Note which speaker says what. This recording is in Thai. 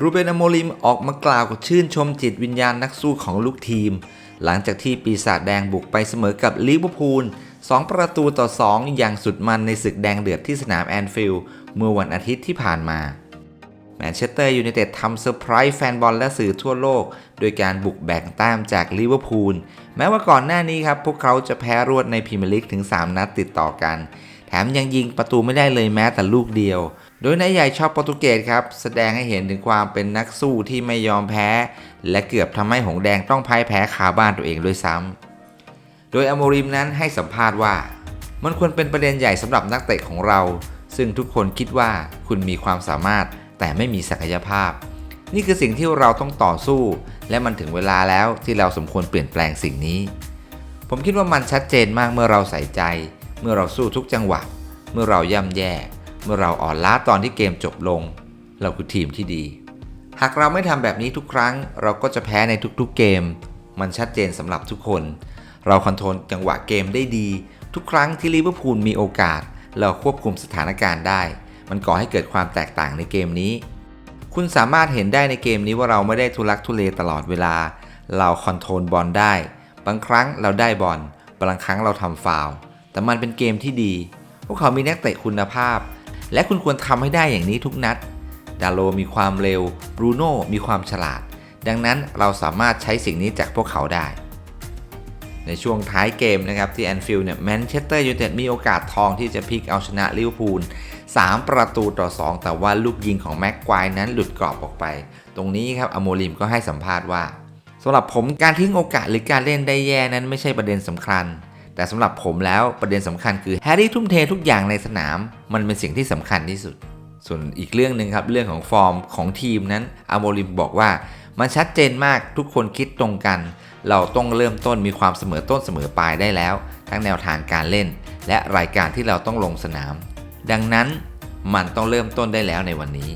Speaker 1: รูเบนอโมลิมออกมากล่าวกับชื่นชมจิตวิญญาณนักสู้ของลูกทีม หลังจากที่ปีศาจแดงบุกไปเสมอกับลิเวอร์พูล 2 ประตูต่อ 2 อย่างสุดมันในศึกแดงเดือดที่สนามแอนฟิลด์เมื่อวันอาทิตย์ที่ผ่านมาแมนเชสเตอร์ยูไนเต็ดทำเซอร์ไพรส์แฟนบอลและสื่อทั่วโลก โดยการบุกแบ่งแต้มจากลิเวอร์พูล แม้ว่าก่อนหน้านี้ครับ พวกเขาจะแพ้รวดในพรีเมียร์ลีกถึง 3 นัดติดต่อกัน แถมยังยิงประตูไม่ได้เลยแม้แต่ลูกเดียว โดยนายใหญ่ชาวโปรตุเกสครับแสดงให้เห็นถึงความเป็นนักสู้ที่ไม่ยอมแพ้ และเกือบทำให้หงแดงต้องพ่ายแพ้คาบ้านตัวเองด้วยซ้ำโดยอโมริมนั้นให้สัมภาษณ์ว่า มันควรเป็นประเด็นใหญ่สำหรับนักเตะของเรา ซึ่งทุกคนคิดว่าคุณมีความสามารถแต่ไม่มีศักยภาพ นี่คือสิ่งที่เราต้องต่อสู้ และมันถึงเวลาแล้วที่เราสมควรเปลี่ยนแปลงสิ่งนี้ ผมคิดว่ามันชัดเจนมากเมื่อเราใส่ใจ เมื่อเราสู้ทุกจังหวะ เมื่อเราย่ำแย่ เมื่อเราอ่อนล้าตอนที่เกมจบลง เราคือทีมที่ดี หากเราไม่ทำแบบนี้ทุกครั้ง เราก็จะแพ้ในทุกๆเกม มันชัดเจนสำหรับทุกคน เราคอนโทรลจังหวะเกมได้ดี ทุกครั้งที่ลิเวอร์พูลมีโอกาส เราควบคุมสถานการณ์ได้ มันก่อให้เกิดความแตกต่างในเกมนี้ คุณสามารถเห็นได้ในเกมนี้ว่าเราไม่ได้ทุลักทุเลตลอดเวลา เราคอนโทรลบอลได้ บางครั้งเราได้บอล บางครั้งเราทำฟาวล์แต่มันเป็นเกมที่ดี พวกเขามีนักเตะคุณภาพ และคุณควรทำให้ได้อย่างนี้ทุกนัด ดาโลมีความเร็วบรูโน่มีความฉลาด ดังนั้นเราสามารถใช้สิ่งนี้จากพวกเขาได้ ในช่วงท้ายเกมนะครับที่แอนฟิลด์เนี่ยแมนเชสเตอร์ยูไนเต็ดมีโอกาสทองที่จะพลิกเอาชนะลิเวอร์พูล 3 ประตูต่อ 2 แต่ว่าลูกยิงของแม็กควายนั้นหลุดกรอบออกไป ตรงนี้ครับอโมลิมก็ให้สัมภาษณ์ว่าสำหรับผมการทิ้งโอกาสหรือการเล่นได้แย่นั้นไม่ใช่ประเด็นสำคัญ แต่สำหรับผมแล้วประเด็นสำคัญคือแฮร์รี่ทุ่มเททุกอย่างในสนาม มันเป็นสิ่งที่สำคัญที่สุด ส่วนอีกเรื่องหนึ่งครับ เรื่องของฟอร์มของทีมนั้นอโมลิมบอกว่า มันชัดเจนมากทุกคนคิดตรงกัน เราต้องเริ่มต้นมีความเสมอต้นเสมอปลายได้แล้ว ทั้งแนวทางการเล่น และรายการที่เราต้องลงสนาม ดังนั้นมันต้องเริ่มต้นได้แล้วในวันนี้